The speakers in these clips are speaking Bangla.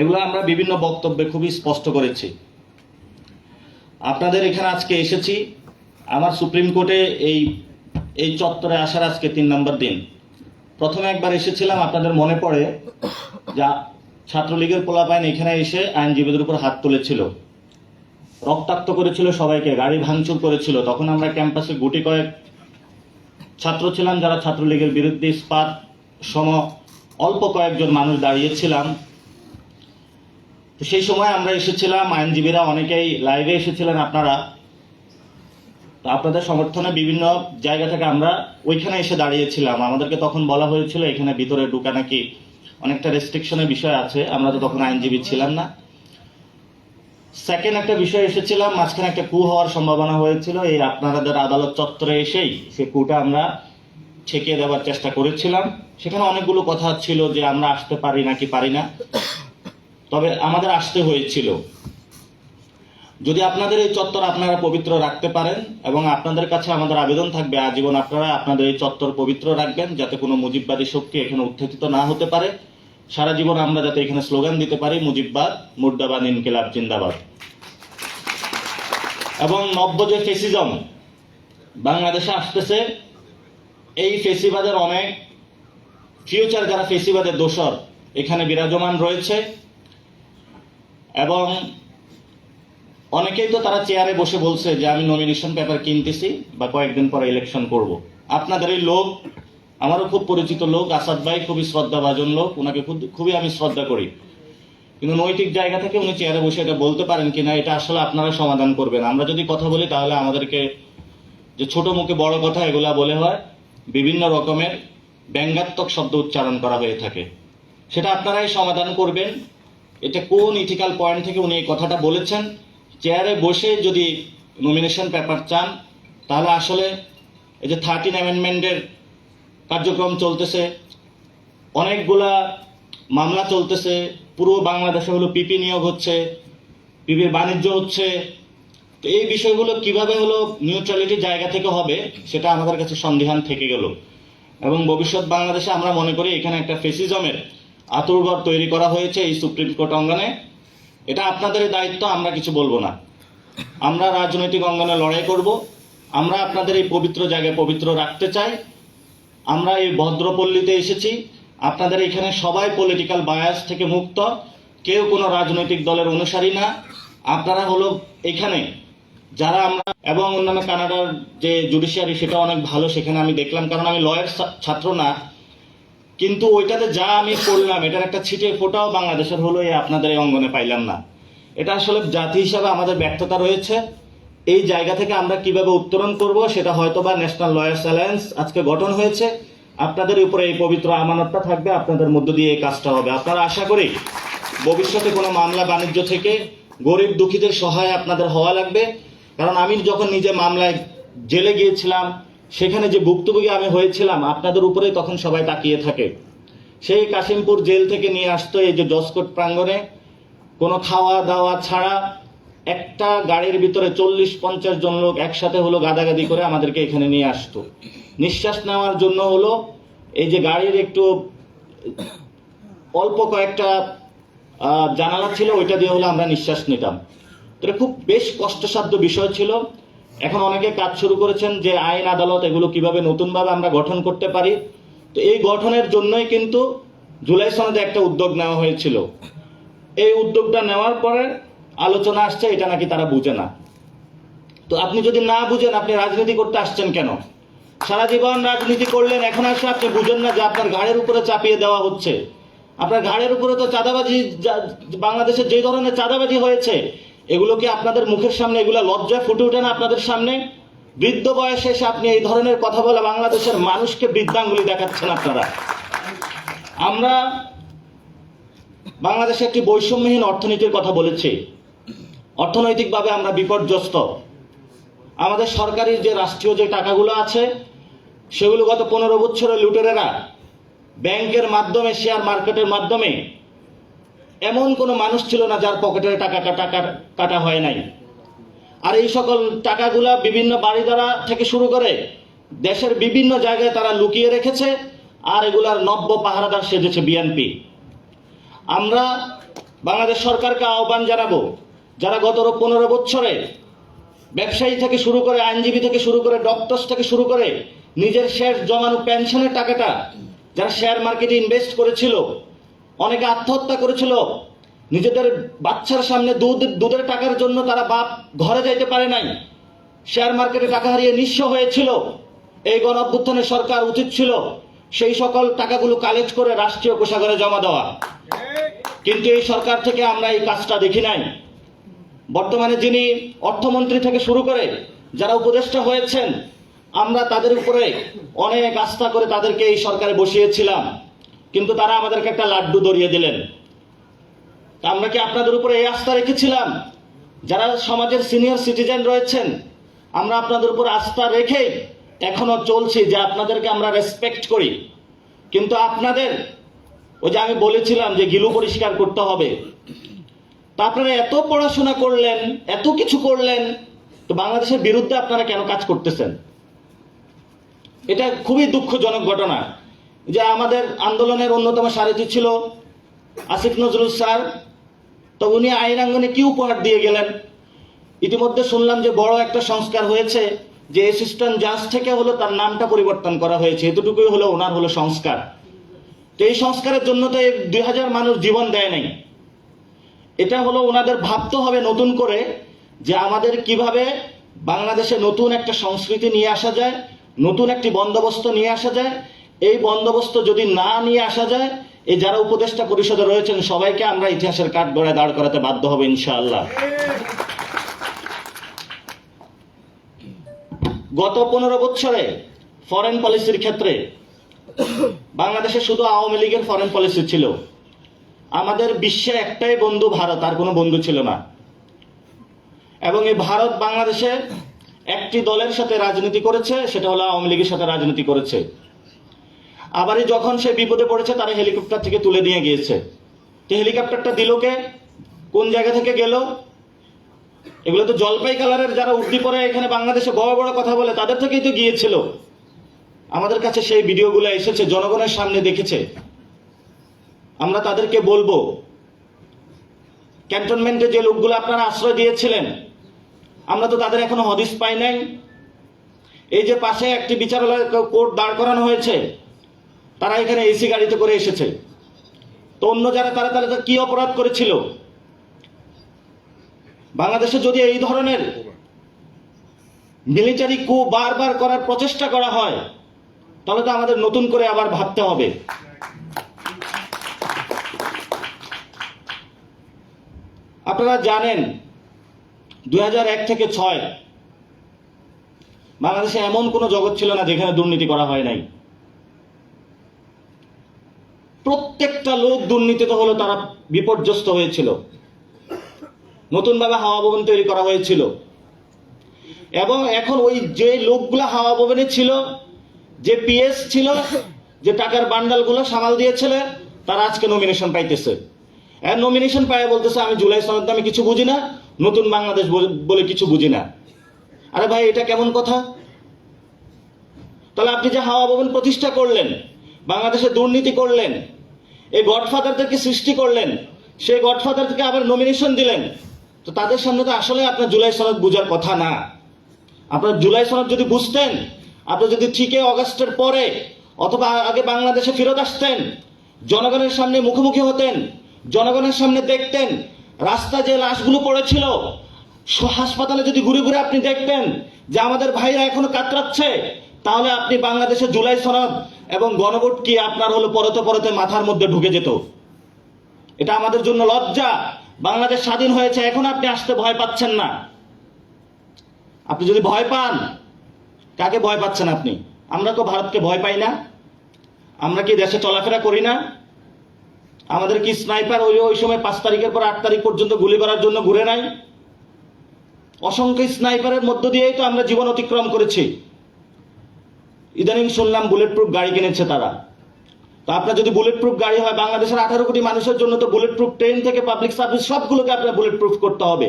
এগুলো আমরা বিভিন্ন বক্তব্যে খুবই স্পষ্ট করেছি। আপনাদের এখানে আজকে এসেছি। আমার সুপ্রিম কোর্টে এই এই চত্বরে আসার আজকে তিন নম্বর দিন। প্রথমে একবার এসেছিলাম, আপনাদের মনে পড়ে যা ছাত্রলীগের পোলাপাইন এখানে এসে আইনজীবীদের উপর হাত তুলেছিল। রক্তাক্ত করেছিল সবাইকে, গাড়ি ভাঙচুর করেছিল। তখন আমরা ক্যাম্পাসে গুটি কয়েক ছাত্র ছিলাম যারা ছাত্রলীগের বিরুদ্ধে ইস্পাত, সম অল্প কয়েকজন মানুষ দাঁড়িয়েছিলাম। তো সেই সময় আমরা এসেছিলাম, আইনজীবীরা অনেকেই লাইভে এসেছিলেন আপনারা। তো আপনাদের সমর্থনে বিভিন্ন জায়গা থেকে আমরা ওইখানে এসে দাঁড়িয়েছিলাম। আমাদেরকে তখন বলা হয়েছিল, এখানে ভিতরে ঢুকা নাকি অনেকটা রেস্ট্রিকশনের বিষয় আছে। আমরা তো তখন আইনজীবী ছিলাম না। সেকেন্ড একটা বিষয় এসেছিলাম, মাঝখানে একটা কু হওয়ার সম্ভাবনা হয়েছিল। এই আপনাদের আদালত চত্বরে এসেই সে কুটা আমরা ছেঁকে দেওয়ার চেষ্টা করেছিলাম। সেখানে অনেকগুলো কথা ছিল যে আমরা আসতে পারি নাকি পারি না। তবে আমাদের আসতে হয়েছিল। যদি আপনাদের এই চত্বর আপনারা পবিত্র রাখতে পারেন এবং আপনাদের কাছে আমাদের আবেদন থাকবে, আজীবন আপনারা আপনাদের এই চত্বর পবিত্র রাখবেন যাতে কোনো মুজিববাদী শক্তি এখানে উত্থিত না হতে পারে। সারা জীবন আমরা যাতে এখানে স্লোগান দিতে পারি, মুজিববাদ, মুর্দাবাদ, ইনকিলাব, জিন্দাবাদ। এবং নব্য যে ফেসিজম, বাংলাদেশে আসতেছে এই ফেসিবাদের অনেক ফিউচার যারা ফেসিবাদের দোষর, এখানে বিরাজমান রয়েছে। এবং অনেকেই তো তারা চেয়ারে বসে বলছে যে, আমি নমিনেশন পেপার কিনতেছি বা কয়েকদিন পরে ইলেকশন করব। আপনাদের এই লোক, আমারও খুব পরিচিত লোক, আসাদ ভাই খুবই শ্রদ্ধাভাজন লোক ওনাকে খুব- খুবই আমি শ্রদ্ধা করি। কিন্তু নৈতিক জায়গা থেকে উনি চেয়ারে বসে এটা বলতে পারেন কিনা, এটা আসলে আপনারা সমাধান করবেন। আমরা যদি কথা বলি, তাহলে আমাদেরকে যে ছোট মুখে বড় কথা এগুলা বলে হয় বিভিন্ন রকমের ব্যঙ্গাত্মক শব্দ উচ্চারণ করা হয়ে থাকে। সেটা আপনারাই সমাধান করবেন। এটা কোন ইথিক্যাল পয়েন্ট থেকে উনি এই কথাটা বলেছেন? চেয়ারে বসে যদি নমিনেশন পেপার চান, তাহলে আসলে এই যে থার্টিন অ্যামেন্ডমেন্টের কার্যক্রম চলতেছে, অনেকগুলা মামলা চলতেছে, পুরো বাংলাদেশে হলো পিপি নিয়োগ হচ্ছে পিপির বাণিজ্য হচ্ছে তো এই বিষয়গুলো কীভাবে হলো নিউট্রালিটি জায়গা থেকে হবে, সেটা আমাদের কাছে সন্দেহান থেকে গেল। এবং ভবিষ্যৎ বাংলাদেশে আমরা মনে করি এখানে একটা ফেসিজমের আতুরঘর তৈরি করা হয়েছে এই সুপ্রিম কোর্ট অঙ্গনে। এটা আপনাদের দায়িত্ব, আমরা কিছু বলব না। আমরা রাজনৈতিক অঙ্গনে লড়াই করব। আমরা আপনাদের এই পবিত্র জায়গায় পবিত্র রাখতে চাই। আমরা এই ভদ্রপল্লীতে এসেছি। আপনাদের এখানে সবাই পলিটিক্যাল বায়াস থেকে মুক্ত। কেউ কোনো রাজনৈতিক দলের অনুসারী না। আপনারা হলো এখানে যারা আমরা এবং অন্যান্য কানাডার যে জুডিশিয়ারি সেটা অনেক ভালো, সেখানে আমি দেখলাম, কারণ আমি লয়ের ছাত্র না। কিন্তু ওইটাতে যা আমি পড়লাম, এটার একটা ছিটে ফোটাও বাংলাদেশের হলো এই আপনাদের এই অঙ্গনে পাইলাম না। এটা আসলে জাতি হিসাবে আমাদের ব্যর্থতা রয়েছে। এই জায়গা থেকে আমরা কীভাবে উত্তরণ করব, সেটা হয়তো বা ন্যাশনাল লয়ার্স অ্যালায়েন্স আজকে গঠন হয়েছে। আপনাদের উপরে এই পবিত্র আমানতটা থাকবে, আপনাদের মধ্য দিয়ে এই কাজটা হবে। আপনারা আশা করি ভবিষ্যতে কোনো মামলা বাণিজ্য থেকে গরিব দুঃখীদের সহায় আপনাদের হওয়া লাগবে। কারণ আমি যখন নিজে মামলায় জেলে গিয়েছিলাম, সেখানে যে ভুক্তভোগী আমি হয়েছিলাম, আপনাদের উপরে তখন সবাই তাকিয়ে থাকে। সেই কাশিমপুর জেল থেকে নিয়ে আসতো এই যে জসকোট প্রাঙ্গণে, কোনো খাওয়া দাওয়া ছাড়া একটা গাড়ির ভিতরে চল্লিশ, পঞ্চাশ জন লোক একসাথে হলো গাদাগাদি করে আমাদেরকে এখানে নিয়ে আসতো। নিঃশ্বাস নেওয়ার জন্য হলো এই যে গাড়ির একটু অল্প কয়েকটা জানালা ছিল, ওইটা দিয়ে হলো আমরা নিঃশ্বাস নিতাম। এটা খুব বেশ কষ্টসাধ্য বিষয় ছিল। এখন অনেকে কাজ শুরু করেছেন যে আইন, আদালত এগুলো কীভাবে নতুনভাবে আমরা গঠন করতে পারি। তো এই গঠনের জন্যই কিন্তু জুলাই সনদে একটা উদ্যোগ নেওয়া হয়েছিল। এই উদ্যোগটা নেওয়ার পরে আলোচনা আসছে, এটা নাকি তারা বুঝে না। তো আপনি যদি না বুঝেন, আপনি রাজনীতি করতে আসছেন কেন? সারা জীবন রাজনীতি করলেন, এখন আসে আপনি বুঝেন না যে আপনার ঘাড়ের উপরে চাপিয়ে দেওয়া হচ্ছে। আপনার ঘাড়ের উপরে তো চাঁদাবাজি বাংলাদেশে যে ধরনের চাঁদাবাজি হয়েছে এগুলো কি আপনাদের মুখের সামনে, এগুলো লজ্জায় ফুটে ওঠে না আপনাদের সামনে? বৃদ্ধ বয়সে এসে আপনি এই ধরনের কথা বলে বাংলাদেশের মানুষকে বৃদ্ধাঙ্গুলি দেখাচ্ছেন আপনারা। আমরা বাংলাদেশে একটি বৈষম্যহীন অর্থনীতির কথা বলেছি। অর্থনৈতিকভাবে আমরা বিপর্যস্ত। আমাদের সরকারি যে রাষ্ট্রীয় যে টাকাগুলো আছে, সেগুলো গত পনেরো বছরে লুটেরেরা ব্যাংকের মাধ্যমে, শেয়ার মার্কেটের মাধ্যমে এমন কোনো মানুষ ছিল না যার পকেটের টাকা টাকা কাটা হয় নাই। আর এই সকল টাকাগুলা বিভিন্ন বাড়িদারা থেকে শুরু করে দেশের বিভিন্ন জায়গায় তারা লুকিয়ে রেখেছে, আর এগুলার নব্য পাহারাদার সেজেছে বিএনপি আমরা বাংলাদেশ সরকারকে আহ্বান জানাব, যারা গত পনেরো বছরে ব্যবসায়ী থেকে শুরু করে আইনজীবী থেকে শুরু করে ডক্টরস থেকে শুরু করে নিজের শেয়ার জমানো পেনশনের টাকাটা যারা শেয়ার মার্কেটে ইনভেস্ট করেছিল অনেকে আত্মহত্যা করেছিল। নিজেদের বাচ্চার সামনে দুধ, দুধের টাকার জন্য তারা বাপ ঘরে যাইতে পারে নাই। শেয়ার মার্কেটে টাকা হারিয়ে নিঃস্ব হয়েছিল। এই গণ সরকার উচিত ছিল সেই সকল টাকাগুলো কালেক্ট করে রাষ্ট্রীয় কোষাগারে জমা দেওয়া। কিন্তু এই সরকার থেকে আমরা এই কাজটা দেখি নাই। বর্তমানে যিনি অর্থমন্ত্রী থেকে শুরু করে যারা উপদেষ্টা হয়েছেন, আমরা তাদের উপরে অনেক আস্থা করে তাদেরকে এই সরকারে বসিয়েছিলাম। কিন্তু তারা আমাদেরকে একটা লাড্ডু ধরিয়ে দিলেন। তা আমরা কি আপনাদের উপরে এই আস্থা রেখেছিলাম? যারা সমাজের সিনিয়র সিটিজেন রয়েছেন, আমরা আপনাদের উপর আস্থা রেখে এখনও চলছি যে আপনাদেরকে আমরা রেসপেক্ট করি। কিন্তু আপনাদের, ওই যে আমি বলেছিলাম যে গিলু পরিষ্কার করতে হবে। তা আপনারা এত পড়াশোনা করলেন, এত কিছু করলেন, তো বাংলাদেশের বিরুদ্ধে আপনারা কেন কাজ করতেছেন? এটা খুবই দুঃখজনক ঘটনা। যে আমাদের আন্দোলনের অন্যতম সারথি ছিল আসিফ নজরুল স্যার। তো উনি আইনাঙ্গনে কি উপহার দিয়ে গেলেন? ইতিমধ্যে শুনলাম যে বড় একটা সংস্কার হয়েছে, যে অ্যাসিস্ট্যান্ট জাজ থেকে হলো তার নামটা পরিবর্তন করা হয়েছে। এতটুকুই হলো ওনার হলো সংস্কার। তো এই সংস্কারের জন্য তো এই দুই হাজার মানুষ জীবন দেয় নাই। এটা হলো ওনাদের ভাবতে হবে নতুন করে যে আমাদের কীভাবে বাংলাদেশে নতুন একটা সংস্কৃতি নিয়ে আসা যায়, নতুন একটি বন্দোবস্ত নিয়ে আসা যায় এই বন্দোবস্ত যদি না নিয়ে আসা যায় এই যারা উপদেষ্টা পরিষদে রয়েছেন, সবাইকে আমরা ইতিহাসের কাঠ গড়ায় দাঁড় করাতে বাধ্য হবে ইনশাআল্লাহ। গত পনেরো বছরে ফরেন পলিসির ক্ষেত্রে বাংলাদেশে শুধু আওয়ামী লীগের ফরেন পলিসি ছিল। আমাদের বিশ্বে একটাই বন্ধু ভারত, আর কোনো বন্ধু ছিল না। এবং এই ভারত বাংলাদেশে একটি দলের সাথে রাজনীতি করেছে, সেটা হলো আওয়ামী লীগের সাথে রাজনীতি করেছে। আবারই যখন সে বিপদে পড়েছে, তারা হেলিকপ্টার থেকে তুলে দিয়ে গিয়েছে। তো হেলিকপ্টারটা দিল কে? কোন জায়গা থেকে গেল? এগুলো তো জলপাই কালারের যারা উর্দি পরে এখানে বাংলাদেশে বড় বড় কথা বলে, তাদের থেকেই তো গিয়েছিল। আমাদের কাছে সেই ভিডিওগুলো এসেছে, জনগণের সামনে দেখেছে। আমরা তাদেরকে বলব, ক্যান্টনমেন্টে যে লোকগুলো আপনারা আশ্রয় দিয়েছিলেন, আমরা তো তাদের এখনও হদিস পাই নাই। এই যে পাশে একটি বিচারালয় কোর্ট দাঁড় করানো হয়েছে তারা এখানে এসি গাড়িতে করে এসেছে। তো অন্য যারা, তারা তারা কি অপরাধ করেছিল? বাংলাদেশে যদি এই ধরনের মিলিটারি কু বারবার করার প্রচেষ্টা করা হয়, তাহলে তো আমাদের নতুন করে আবার ভাবতে হবে। আপনারা জানেন দু হাজার এক থেকে ছয়, বাংলাদেশে এমন কোনো জগৎ ছিল না যেখানে দুর্নীতি করা হয় নাই। প্রত্যেকটা লোক দুর্নীতিতে হলো তারা বিপর্যস্ত হয়েছিল। নতুনভাবে হাওয়া ভবন তৈরি করা হয়েছিল। এবং এখন ওই যে লোকগুলো হাওয়া ভবনে ছিল, যে পিএস ছিল, যে টাকার বান্ডালগুলো সামাল দিয়েছিল, তারা আজকে নমিনেশন পাইতেছে। আর নমিনেশন পায় বলতেছে, আমি জুলাই সনদ আমি কিছু বুঝি না, নতুন বাংলাদেশ বলে- বলে কিছু বুঝি না। আরে ভাই, এটা কেমন কথা? তাহলে আপনি যে হাওয়া ভবন প্রতিষ্ঠা করলেন, বাংলাদেশে দুর্নীতি করলেন এই গডফাদারদেরকে সৃষ্টি করলেন, সেই গডফাদারকে আবার নমিনেশন দিলেন। তো তাদের সামনে তো আসলে আপনার জুলাই সনদ বোঝার কথা না। আপনার জুলাই সনদ যদি বুঝতেন, আপনি যদি ঠিকই অগাস্টের পরে অথবা আগে বাংলাদেশে ফেরত আসতেন, জনগণের সামনে মুখোমুখি হতেন, জনগণের সামনে দেখতেন রাস্তা যে লাশগুলো পড়েছিল হাসপাতালে যদি ঘুরে ঘুরে আপনি দেখতেন যে আমাদের ভাইরা এখনও কাতরাচ্ছে তাহলে আপনি বাংলাদেশে জুলাই সনদ এবং গণভোট কি আপনার হলো পরতে পরতে মাথার মধ্যে ঢুকে যেত? এটা আমাদের জন্য লজ্জা। বাংলাদেশ স্বাধীন হয়েছে, এখন আপনি আসতে ভয় পাচ্ছেন না। আপনি যদি ভয় পান, কাকে ভয় পাচ্ছেন আপনি? আমরা তো ভারতকে ভয় পাই না। আমরা কি দেশে চলাফেরা করি না? আমাদের কি স্নাইপার ওই ওই সময় পাঁচ তারিখের পর আট তারিখ পর্যন্ত গুলি করার জন্য ঘুরে নাই? অসংখ্য স্নাইপারের মধ্য দিয়েই তো আমরা জীবন অতিক্রম করেছি। ইদানিং শুনলাম বুলেট প্রুফ গাড়ি কিনেছে তারা। তো আপনার যদি বুলেট প্রুফ গাড়ি হয়, বাংলাদেশের আঠারো কোটি মানুষের জন্য তো বুলেট প্রুফ ট্রেন থেকে পাবলিক সার্ভিস সবগুলোকে আপনার বুলেট প্রুফ করতে হবে।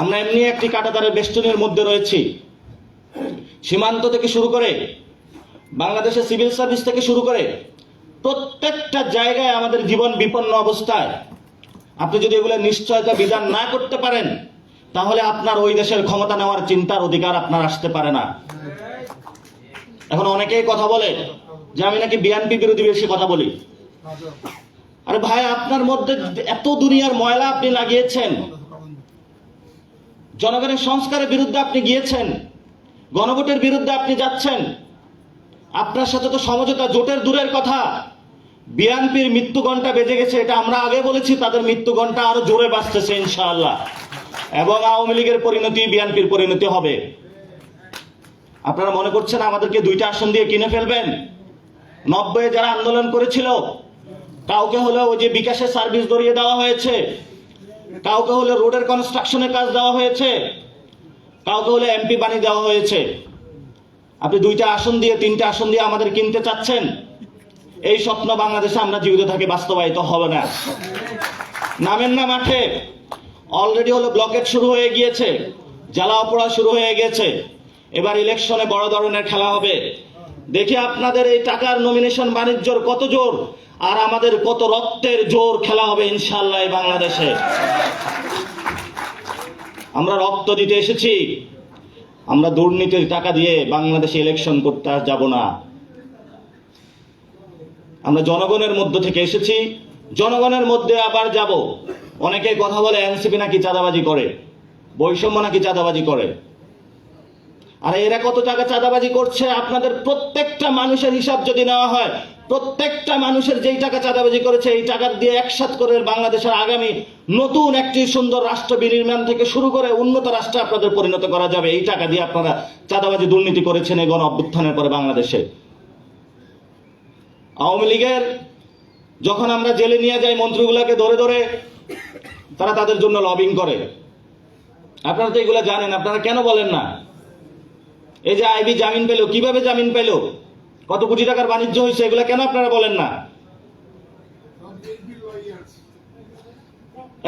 আমরা এমনি একটি কাটাতারের বেষ্টনীর মধ্যে রয়েছি। সীমান্ত থেকে শুরু করে, বাংলাদেশের সিভিল সার্ভিস থেকে শুরু করে, প্রত্যেকটা জায়গায় আমাদের জীবন বিপন্ন অবস্থায়। আপনি যদি এগুলো নিশ্চয়তা বিধান না করতে পারেন তাহলে আপনার ওই দেশের ক্ষমতা নেওয়ার চিন্তার অধিকার আপনার আসতে পারে না। এখন অনেকেই কথা বলে যে আমি নাকি বিএনপি বিরোধী বেশি কথা বলি। আরে ভাই, আপনার মধ্যে এত দুনিয়ার ময়লা আপনি লাগিয়েছেন। জনগণের সংস্কারের বিরুদ্ধে আপনি গিয়েছেন। গণভোটের বিরুদ্ধে আপনি যাচ্ছেন। আপনার সাথে তো সমঝোতা জোটের দূরের কথা। বিএনপির মৃত্যু ঘণ্টা বেজে গেছে, এটা আমরা আগে বলেছি, তাদের মৃত্যু ঘণ্টা আরও জোরে বাঁচতেছে, ইনশাআল্লাহ। এবং আওয়ামী লীগের পরিণতি, বিএনপির পরিণতি হবে। আপনারা মনে করছেন আমাদেরকে দুইটা আসন দিয়ে কিনে ফেলবেন? নব্বই যারা আন্দোলন করেছিল, কাউকে হলে ওই যে বিকাশের সার্ভিস ধরিয়ে দেওয়া হয়েছে, কাউকে হলে রোডের কনস্ট্রাকশনের কাজ দেওয়া হয়েছে, কাউকে হলে এমপি বানিয়ে দেওয়া হয়েছে। আপনি দুইটা আসন দিয়ে, তিনটা আসন দিয়ে আমাদের কিনতে চাচ্ছেন, এই স্বপ্ন বাংলাদেশে আমরা জীবিত থাকি, বাস্তবায়িত হবে না। নামেন না মাঠে। অলরেডি হলো ব্লকেট শুরু হয়ে গিয়েছে জ্বালাও পোড়া শুরু হয়ে গেছে। এবার ইলেকশনে বড় ধরনের খেলা হবে। দেখি আপনাদের এই টাকার নমিনেশন বাণিজ্যর কত জোর, আর আমাদের কত রক্তের জোর খেলা হবে ইনশাল্লাহ বাংলাদেশে। আমরা রক্ত দিতে এসেছি। আমরা দুর্নীতির টাকা দিয়ে বাংলাদেশে ইলেকশন করতে যাব না। আমরা জনগণের মধ্য থেকে এসেছি। জনগণের মধ্যে আবার যাব। অনেকে কথা বলে এনসিপি নাকি চাঁদাবাজি করে, বৈষম্য নাকি চাঁদাবাজি করে। আর এরা কত টাকা চাঁদাবাজি করছে? আপনাদের প্রত্যেকটা মানুষের হিসাব যদি নেওয়া হয়, প্রত্যেকটা মানুষের যেই টাকা চাঁদাবাজি করেছে, এই টাকা দিয়ে একসাথ করে বাংলাদেশের আগামী নতুন একটি সুন্দর রাষ্ট্র বিনির্মাণ থেকে শুরু করে উন্নত রাষ্ট্রে আপনাদের পরিণত করা যাবে। এই টাকা দিয়ে আপনারা চাঁদাবাজি দুর্নীতি করেছেন এই গণ অভ্যুত্থানের পরে বাংলাদেশে। আওয়ামী লীগের যখন আমরা জেলে নিয়ে যাই, মন্ত্রীগুলোকে ধরে ধরে তারা তাদের জন্য লবিং করে। আপনারা তো এগুলো জানেন, আপনারা কেন বলেন না? এই যে আইবি জামিন পেল, কীভাবে জামিন পেল? কত কোটি টাকার বাণিজ্য হয়েছে, এগুলো কেন আপনারা বলেন না?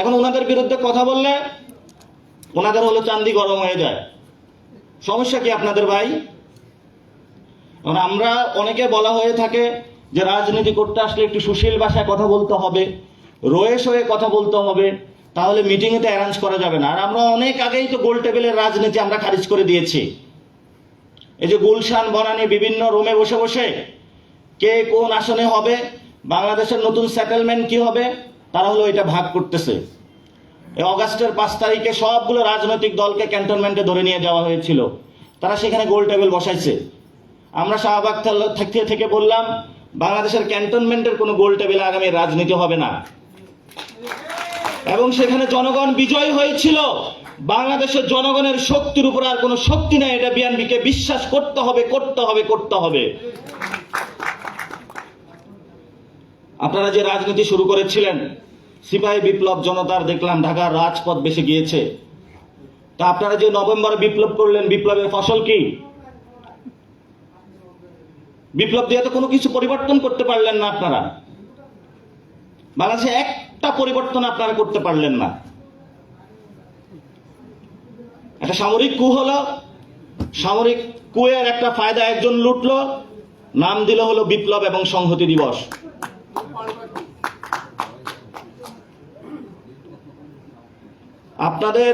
এখন ওনাদের বিরুদ্ধে কথা বললে ওনাদের হলো চান্দি গরম হয়ে যায়। সমস্যা কি আপনাদের ভাই? আমরা অনেকে বলা হয়ে থাকে যে রাজনীতি করতে আসলে একটু সুশীল ভাষায় কথা বলতে হবে রয়ে হয়ে কথা বলতে হবে। তাহলে মিটিংয়ে তো অ্যারেঞ্জ করা যাবে না। আর আমরা অনেক আগেই তো গোল টেবিলের রাজনীতি আমরা খারিজ করে দিয়েছি। এই যে গুলশান, বনানি বিভিন্ন রুমে বসে বসে কে কোন আসনে হবে, বাংলাদেশের নতুন সেটেলমেন্ট কি হবে, তারা হলো এটা ভাগ করতেছে। এই অগাস্টের পাঁচ তারিখে সবগুলো রাজনৈতিক দলকে ক্যান্টনমেন্টে ধরে নিয়ে যাওয়া হয়েছিল। তারা সেখানে গোল টেবিল বসাইছে। আমরা শাহবাগ থেকে থেকে বললাম, বাংলাদেশের ক্যান্টনমেন্টের কোনো গোল টেবিলে আগামী রাজনীতি হবে না। এবং সেখানে জনগণ বিজয় হয়েছিল। বাংলাদেশের জনগণের শক্তির উপর আর কোনো শক্তি নাই, এটা বিএনপিকে বিশ্বাস করতে হবে করতে হবে করতে হবে। আপনারা যে রাজনীতি শুরু করেছিলেন, সিপাহী বিপ্লব জনতার দেখলাম ঢাকার রাজপথ বেশি গিয়েছে। তা আপনারা যে নভেম্বরে বিপ্লব করলেন, বিপ্লবের ফসল কি? বিপ্লব দিয়ে তো কোনো কিছু পরিবর্তন করতে পারলেন না আপনারা। বাংলাদেশে একটা পরিবর্তন আপনারা করতে পারলেন না। একটা সামরিক কু হলো, সামরিক কুয়ের একটা ফায়দা, একজন লুটলো, নাম দিল হলো বিপ্লব এবং সংহতি দিবস। আপনাদের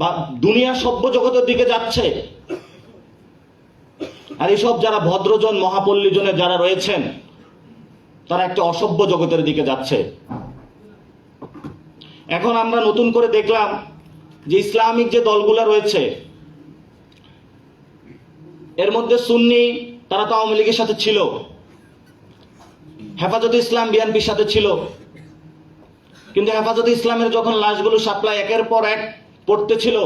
বা দুনিয়া সভ্য জগতের দিকে যাচ্ছে। আর এসব যারা ভদ্রজন মহাপল্লীজনে যারা রয়েছেন তারা একটা অসভ্য জগতের দিকে যাচ্ছে। এখন আমরা নতুন করে দেখলাম যে ইসলামিক যে দলগুলো রয়েছে, এর মধ্যে সুন্নি, তারা তো আওয়ামী লীগের সাথে ছিল। হেফাজতে ইসলাম, বিএনপির সাথে ছিল। কিন্তু হেফাজতে ইসলামের যখন লাশগুলো সাপ্লাই একের পর এক পড়তেছিল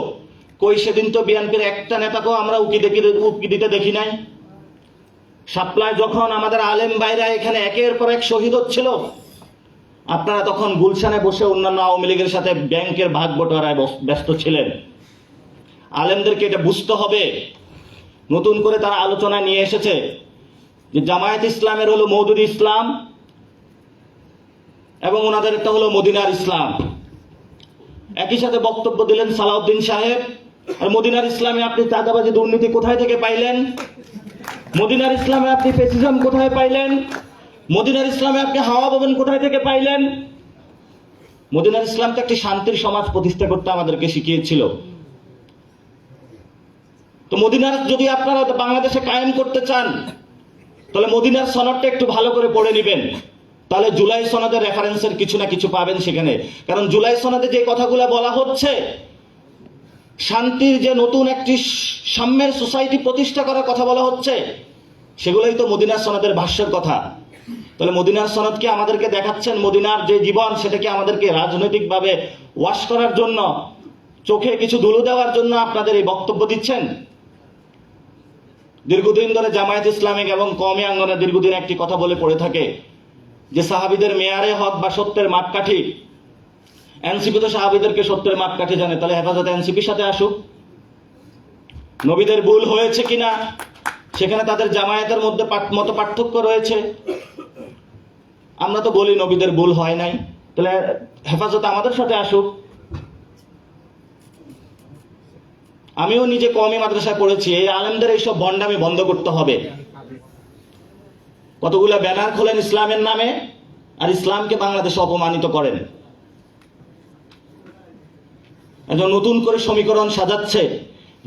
কই সেদিন তো বিএনপির একটা নেতাকেও আমরা উকি দেখি উকি দিতে দেখি নাই। সাপ্লাই যখন আমাদের আলেম বাইরা এখানে একের পর এক শহীদ হচ্ছিল, আপনারা তখন গুলশানে বসে অন্যান্য আওয়ামী লীগের সাথে ব্যাংকের ভাগ বটোয়ারায় ব্যস্ত ছিলেন। আলেমদেরকে এটা বুঝতে হবে। নতুন করে তারা আলোচনা নিয়ে এসেছে যে জামায়াত ইসলামের হলো মৌদুদ ইসলাম এবং ওনাদের একটা হলো মদিনার ইসলাম। একই সাথে বক্তব্য দিলেন সালাউদ্দিন সাহেব, আর মদিনার ইসলামে আপনি চাঁদাবাজি দুর্নীতি কোথায় থেকে পাইলেন? মদিনার ইসলামে আপনি ফেসিজম কোথায় পাইলেন? মদিনার ইসলামে আপনি হাওয়া ভবন কোথায় থেকে পাইলেন? মদিনার ইসলাম তো একটি শান্তির সমাজ প্রতিষ্ঠা করতে আমাদেরকে শিখিয়েছিল। তো মদিনার যদি আপনারা বাংলাদেশে কায়েম করতে চান, তাহলে মদিনার সনদটা একটু ভালো করে পড়ে নেবেন। তাহলে জুলাই সনদের রেফারেন্সের কিছু না কিছু পাবেন সেখানে। কারণ জুলাই সনদে যে কথাগুলো বলা হচ্ছে শান্তির যে নতুন একটি সাম্যের সোসাইটি প্রতিষ্ঠা করার কথা বলা হচ্ছে, সেগুলোই তো মদিনার সনদের ভাষ্যের কথা। তাহলে মদিনার সনদ কি আমাদেরকে দেখাচ্ছেন? মদিনার যে জীবন, সেটাকে আমাদেরকে রাজনৈতিকভাবে ওয়াশ করার জন্য, চোখে কিছু ধুলো দেওয়ার জন্য আপনাদের এই বক্তব্য দিচ্ছেন? দীর্ঘদিন ধরে জামায়াত ইসলামিক এবং কমে আঙ্গনে দীর্ঘদিন একটি কথা বলে পড়ে থাকে, যে সাহাবিদের মেয়ারে হক বা সত্যের মাপকাঠি এনসিপি তো সাহাবিদেরকে সত্যের মাপকাঠি জানে, তাহলে হেফাজত এনসিপির সাথে আসুক। নবীদের ভুল হয়েছে কিনা, সেখানে তাদের জামায়াতের মধ্যে মত পার্থক্য রয়েছে। আমরা তো বলি নবীদের ভুল হয় নাই, তাহলে হেফাজত আমাদের সাথে আসুক। আমিও নিজে কমই মাদ্রাসায় পড়েছি, এই আলেমদের এইসব ভণ্ডামি বন্ধ করতে হবে। কতগুলা ব্যানার খোলেন ইসলামের নামে, আর ইসলামকে বাংলাদেশে অপমানিত করেন। একজন নতুন করে সমীকরণ সাজাচ্ছে।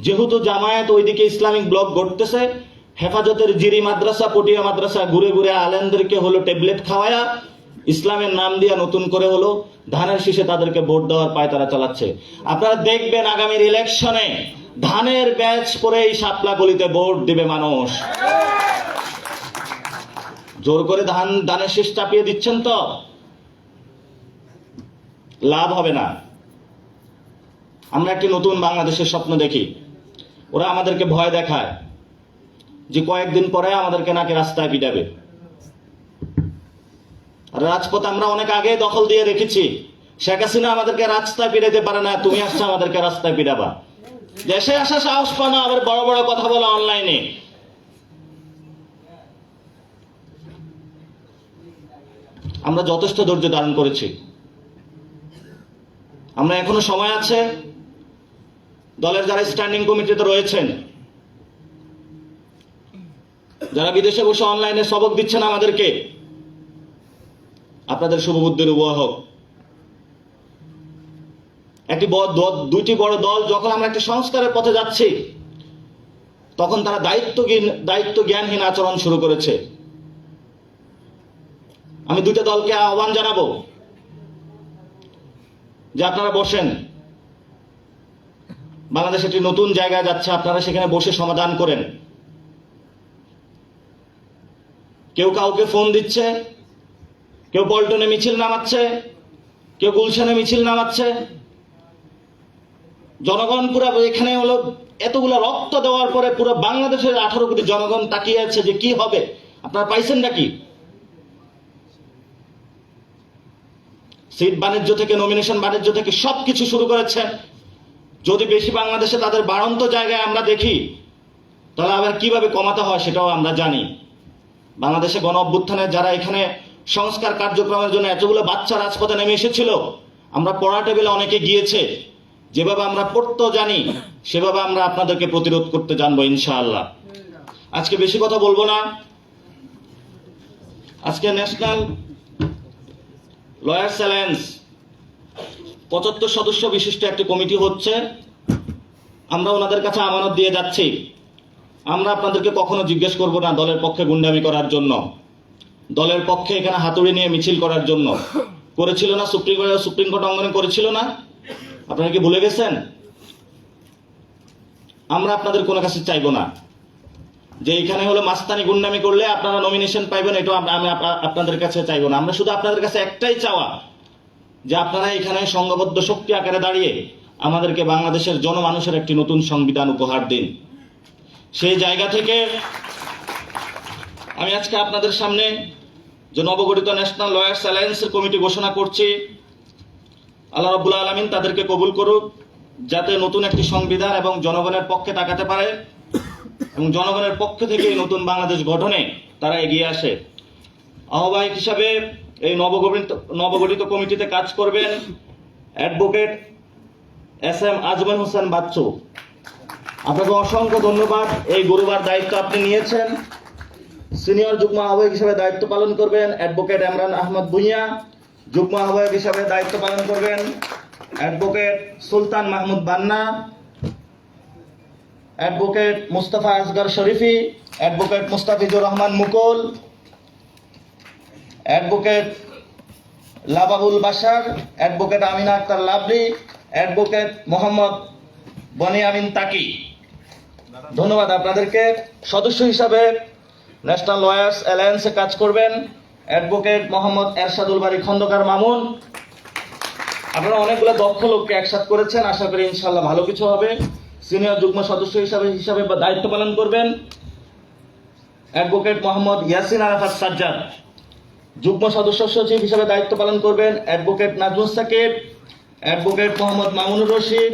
যেহেতু জামায়াত ওইদিকে ইসলামিক ব্লক গড়তেছে, হেফাজতের জিরি মাদ্রাসা, পটিয়া মাদ্রাসা ঘুরে ঘুরে আলেমদেরকে হলো ট্যাবলেট খাওয়ায়া, ইসলামের নাম দিয়া নতুন করে হলো ধানের শীষে তাদেরকে ভোট দেওয়ার পায় তারা চালাচ্ছে। আপনারা দেখবেন আগামীর ইলেকশনে ধানের ব্যাচ পরে এই শাপলা গলিতে ভোট দিবে মানুষ। জোর করে ধান, ধানের শীষ চাপিয়ে দিচ্ছেন তো? লাভ হবে না। আমরা একটি নতুন বাংলাদেশের স্বপ্ন দেখি। ওরা আমাদেরকে ভয় দেখায় যে কয়েকদিন পরে আমাদেরকে নাকি রাস্তায় পিটাবে। রাজপথ আমরা অনেক আগে দখল দিয়ে রেখেছি। শেখ হাসিনা আমাদেরকে রাস্তায় পিটাইতে পারে না, তুমি আসছো আমাদেরকে রাস্তায় পিটাবা। দেশে আসা সাহস পাও না, আবার বড় বড় কথা বলা অনলাইনে। আমরা যথেষ্ট ধৈর্য ধারণ করেছি। আমরা এখনও সময় আছে দলের যারা স্ট্যান্ডিং কমিটিতে রয়েছেন, যারা বিদেশে বসে অনলাইনে সবক দিচ্ছেন আমাদেরকে, আপনাদের শুভবুদ্ধির উভয় হোক। একটি দুইটি বড় দল যখন আমরা একটি সংস্কারের পথে যাচ্ছি, তখন তারা দায়িত্ব দায়িত্ব জ্ঞানহীন আচরণ শুরু করেছে। আমি দুইটা দলকে আহ্বান জানাব যে আপনারা বসেন। বাংলাদেশ একটি নতুন জায়গায় যাচ্ছে, আপনারা সেখানে বসে সমাধান করেন। কেউ কাউকে ফোন দিচ্ছে, কেউ পল্টনে মিছিল নামাচ্ছে, কেউ গুলশানে মিছিল নামাচ্ছে। জনগণ পুরো এখানে হলো, এতগুলো রক্ত দেওয়ার পরে পুরো বাংলাদেশের আঠারো কোটি জনগণ তাকিয়ে আছে যে কি হবে। আপনারা পাইছেন নাকি? সিট বাণিজ্য থেকে নমিনেশন বাণিজ্য থেকে সবকিছু শুরু করেছেন যদি বেশি বাংলাদেশে তাদের বাড়ন্ত জায়গায় আমরা দেখি, তাহলে আবার কীভাবে কমাতে হয় সেটাও আমরা জানি। বাংলাদেশে গণ অভ্যুত্থানে যারা এখানে সংস্কার কার্যক্রমের জন্য এতগুলো বাচ্চা রাজপথে নেমে এসেছিল, আমরা পড়া টেবিলে অনেকে গিয়েছে। যেভাবে আমরা পড়তে জানি, সেভাবে আমরা আপনাদেরকে প্রতিরোধ করতে জানব ইনশাআল্লাহ। আজকে বেশি কথা বলব না। আজকে ন্যাশনাল লয়ার্স অ্যালায়েন্স পঁচাত্তর সদস্য বিশিষ্ট একটি কমিটি হচ্ছে। আমরা ওনাদের কাছে আমানত দিয়ে যাচ্ছি। আমরা আপনাদেরকে কখনো জিজ্ঞেস করব না দলের পক্ষে গুন্ডামি করার জন্য। দলের পক্ষে এখানে হাতুড়ি নিয়ে মিছিল করার জন্য। করেছিল না? সুপ্রিম সুপ্রিম কোর্ট অঙ্গনে করেছিল না? আপনারা কি ভুলে গেছেন? আমরা আপনাদের কোনো কাছে চাইব না। যে এখানে হলো মাস্তানি গুন্ডামি করলে আপনারা নমিনেশন পাইবেন এটা আমি আপনাদের কাছে চাইব না। আমরা শুধু আপনাদের কাছে একটাই চাওয়া। যে আপনারা এখানে সংঘবদ্ধ শক্তি আকারে দাঁড়িয়ে আমাদেরকে বাংলাদেশের জনমানুষের একটি নতুন সংবিধান উপহার দিন। সেই জায়গা থেকে আমি আজকে আপনাদের সামনে যে নবগঠিত ন্যাশনাল লয়ার্স অ্যালায়েন্সের কমিটি ঘোষণা করছি, আল্লাহ রব্বুল আলমিন তাদেরকে কবুল করুক, যাতে নতুন একটি সংবিধান এবং জনগণের পক্ষে তাকাতে পারে এবং জনগণের পক্ষ থেকে নতুন বাংলাদেশ গঠনে তারা এগিয়ে আসে। আহ্বায়ক হিসাবে এই নবগঠিত নবগঠিত কমিটিতে কাজ করবেন advocate S M Azman Hossain Bachchu. আপনাকে অসংখ্য ধন্যবাদ। এই গুরুবার দায়িত্ব আপনি নিয়েছেন। সিনিয়র যুগ্ম আহ্বায়ক হিসেবে দায়িত্ব পালন করবেন অ্যাডভোকেট এমরান আহমদ ভুঁইয়া। যুগ্ম আহ্বায়ক হিসাবে দায়িত্ব পালন করবেন advocate Sultan Mahmud Banna. Advocate Mustafa Asgar Sharifi. Advocate Mustafizur Rahman Mukul. Advocate Labahul Bashar, advocate Amina Akter Lovely, advocate Mohammad Boniamin Taki. ধন্যবাদ আপনাদেরকে। সদস্য হিসাবে ন্যাশনাল লয়ার্স অ্যালায়েন্সে কাজ করবেন অ্যাডভোকেট মোহাম্মদ এরশাদুল বাড়ি খন্দকার মামুন। আপনারা অনেকগুলো দক্ষ লোককে একসাথ করেছেন, আশা করি ইনশাল্লাহ ভালো কিছু হবে। সিনিয়র যুগ্ম সদস্য হিসাবে হিসাবে দায়িত্ব পালন করবেন অ্যাডভোকেট মোহাম্মদ ইয়াসিন আরাফাত সাজ্জাদ। যুগ্ম সদস্য সচিব হিসেবে দায়িত্ব পালন করবেন advocate Nazmus Sakib, advocate Mohammad Mamunur Rashid,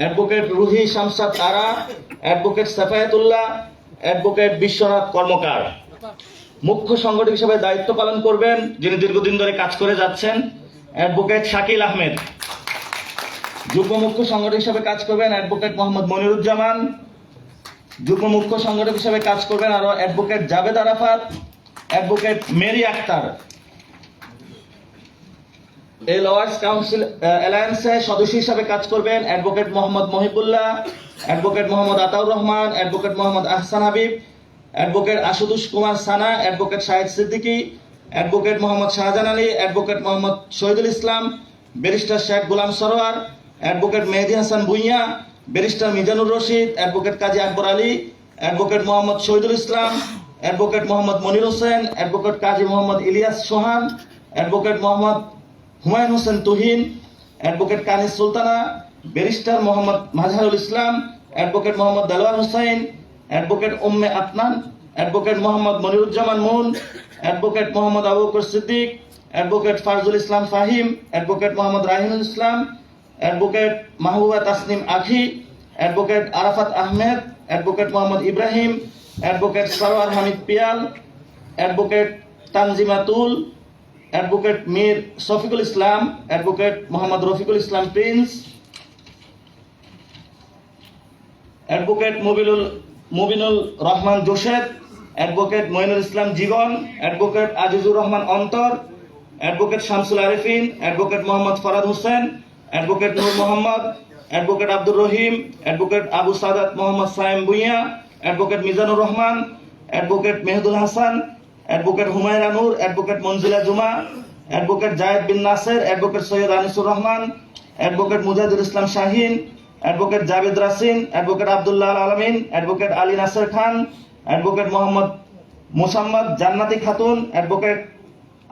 advocate Ruhi Shamsad Tara, advocate Safayatullah, advocate Biswanath Karmakar. মুখ্য সংগঠক হিসেবে দায়িত্ব পালন করবেন যিনি দীর্ঘদিন ধরে কাজ করে যাচ্ছেন, অ্যাডভোকেট শাকিল আহমেদ। যুগ্ম মুখ্য সংগঠক হিসেবে কাজ করবেন অ্যাডভোকেট মোহাম্মদ মনিরুজ্জামান। যুগ্ম মুখ্য সংগঠক হিসেবে কাজ করবেন আরও অ্যাডভোকেট জাভেদ আরাফাত। অ্যাডভোকেট মেরি আক্তার এই লয়ার্স কাউন্সিল অ্যালায়েন্সে সদস্য হিসাবে কাজ করবেন advocate Mohammad Mohibullah, advocate Mohammad Ataur Rahman, advocate Mohammad Ahsan Habib, advocate Ashudus Kumar Sana, advocate Shahed Siddiqui, advocate Mohammad Shahjahan Ali, advocate Mohammad Shahidul Islam, barrister Sheikh Golam Sarwar, advocate Mehedi Hasan Bhuiyan, barrister Mizanur Rashid, advocate Kazi Akbar Ali, advocate Mohammad Shahidul Islam advocate Mohammad Monir Hossain, advocate Kazi Mohammad Elias Sohan, advocate Mohammad Humayun Hossain Tuhin, advocate Kanis Sultana, barrister Mohammad Mazharul Islam, advocate Mohammad Delowar Hossain, advocate Umme Atnan advocate Mohammad Moniruzzaman Mun, advocate Mohammad Abu Bakar Siddique, advocate Farzul Islam Fahim, advocate Mohammad Rahinul Islam, advocate Mahbuba Tasnim Akhi advocate Arafat Ahmed, advocate Mohammad Ibrahim advocate Sarwar Hamid Piyal, advocate Tanzimatul advocate Mir Shafiqul Islam, advocate Mohammad Rafiqul Islam Prince, advocate Mubinul Mubinul Rahman Joshed, advocate Mainul Islam Jibon, advocate Azizur Rahman Antor, advocate Shamsul Arefin, advocate Mohammad Forad Hossain, advocate Noor Mohammad, advocate Abdur Rahim, advocate Abu Sadat Mohammad Saim Bhuiyan advocate Mizanur Rahman, advocate Mehdul Hasan, advocate Humayun Anur advocate Manzila Juma, advocate Zayed Bin Naser, advocate Syed Anisur Rahman, advocate Mujahidul Islam Shahin, advocate Javed Rasin, advocate Abdullah Al Almin, advocate Ali Naser Khan, advocate Mohammad Mosammat Jannati Khatun, advocate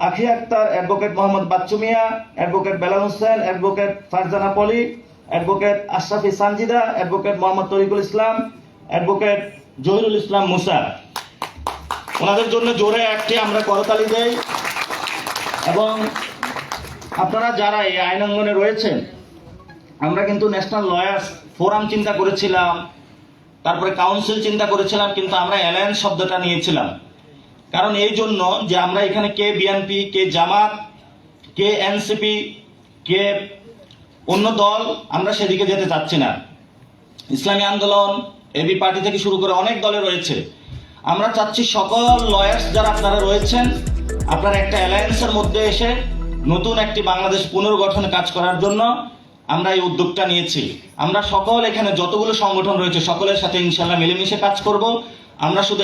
Akhi Akter, advocate Mohammad Bachchu Mia, advocate Belal Hossain, advocate Farzana Poly, advocate Ashrafi Sanjida, advocate Mohammad Tarikul Islam, advocate Zahirul Islam Musa. ওনাদের জন্য জোরে একটি আমরা করতালি দেই। এবং আপনারা যারা এই আইনাঙ্গনে রয়েছেন, আমরা কিন্তু ন্যাশনাল লয়ার্স ফোরাম চিন্তা করেছিলাম, তারপরে কাউন্সিল চিন্তা করেছিলাম, কিন্তু আমরা অ্যালায়েন্স শব্দটা নিয়েছিলাম। কারণ এই জন্য যে আমরা এখানে কে বিএনপি, কে জামাত, কে এনসিপি, কে অন্য দল, আমরা সেদিকে যেতে চাচ্ছি না। ইসলামী আন্দোলন এবি পার্টি থেকে শুরু করে অনেক দলে রয়েছে। আমরা চাচ্ছি সকল লয়ার্স যারা আপনারা রয়েছেন, আপনারা একটা অ্যালায়েন্সের মধ্যে এসে নতুন একটি বাংলাদেশ পুনর্গঠনে কাজ করার জন্য আমরা এই উদ্যোগটা নিয়েছি। আমরা সকল এখানে যতগুলো সংগঠন রয়েছে, সকলের সাথে ইনশাল্লাহ মিলেমিশে কাজ করব। আমরা শুধু